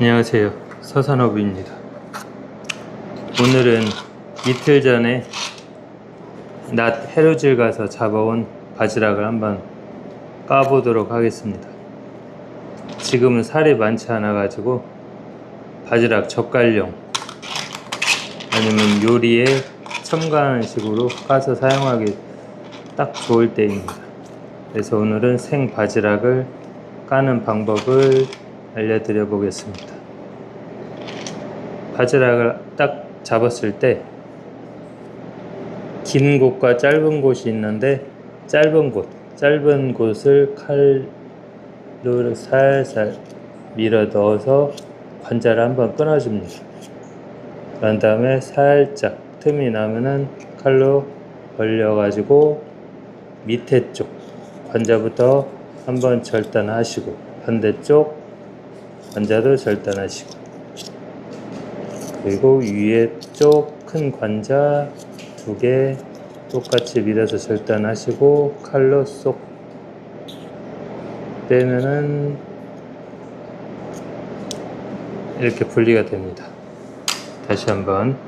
안녕하세요. 서산업입니다. 오늘은 이틀 전에 낮 해루질 가서 잡아온 바지락을 한번 까보도록 하겠습니다. 지금은 살이 많지 않아 가지고 바지락 젓갈용 아니면 요리에 첨가하는 식으로 까서 사용하기 딱 좋을 때입니다. 그래서 오늘은 생 바지락을 까는 방법을 알려드려 보겠습니다. 바지락을 딱 잡았을 때 긴 곳과 짧은 곳이 있는데 짧은 곳, 짧은 곳을 칼로 살살 밀어 넣어서 관자를 한번 끊어줍니다. 그런 다음에 살짝 틈이 나면은 칼로 벌려가지고 밑에 쪽 관자부터 한번 절단하시고 반대쪽 관자도 절단하시고 그리고 위에 쪽 큰 관자 두 개 똑같이 밀어서 절단하시고 칼로 쏙 빼면은 이렇게 분리가 됩니다. 다시 한번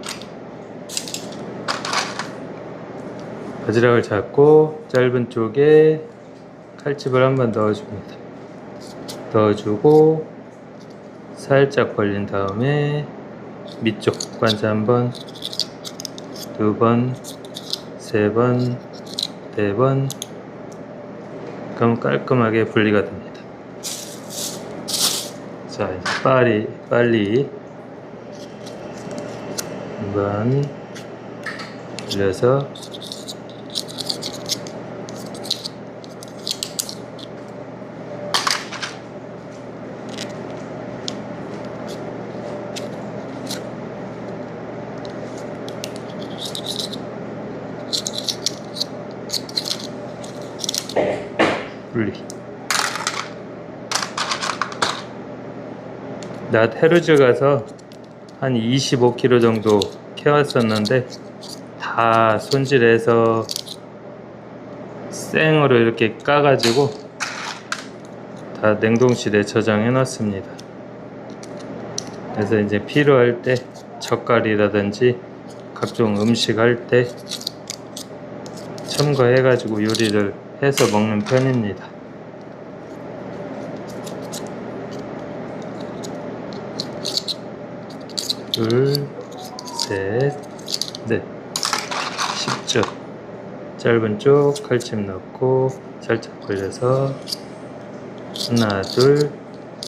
바지락을 잡고 짧은 쪽에 칼집을 한번 넣어줍니다. 넣어주고 살짝 벌린 다음에 밑쪽 관자 한번 두 번, 세 번, 네 번, 그럼 깔끔하게 분리가 됩니다. 자, 이제 빨리, 빨리 한번 돌려서 분리. 낮 헤르즈 가서 한 25kg 정도 캐왔었는데 다 손질해서 생으로 이렇게 까가지고 다 냉동실에 저장해 놨습니다. 그래서 이제 필요할 때 젓갈이라든지 각종 음식 할 때 첨가해 가지고 요리를 해서 먹는 편입니다. 둘, 셋, 넷. 10초. 짧은 쪽 칼집 넣고 살짝 벌려서 하나, 둘,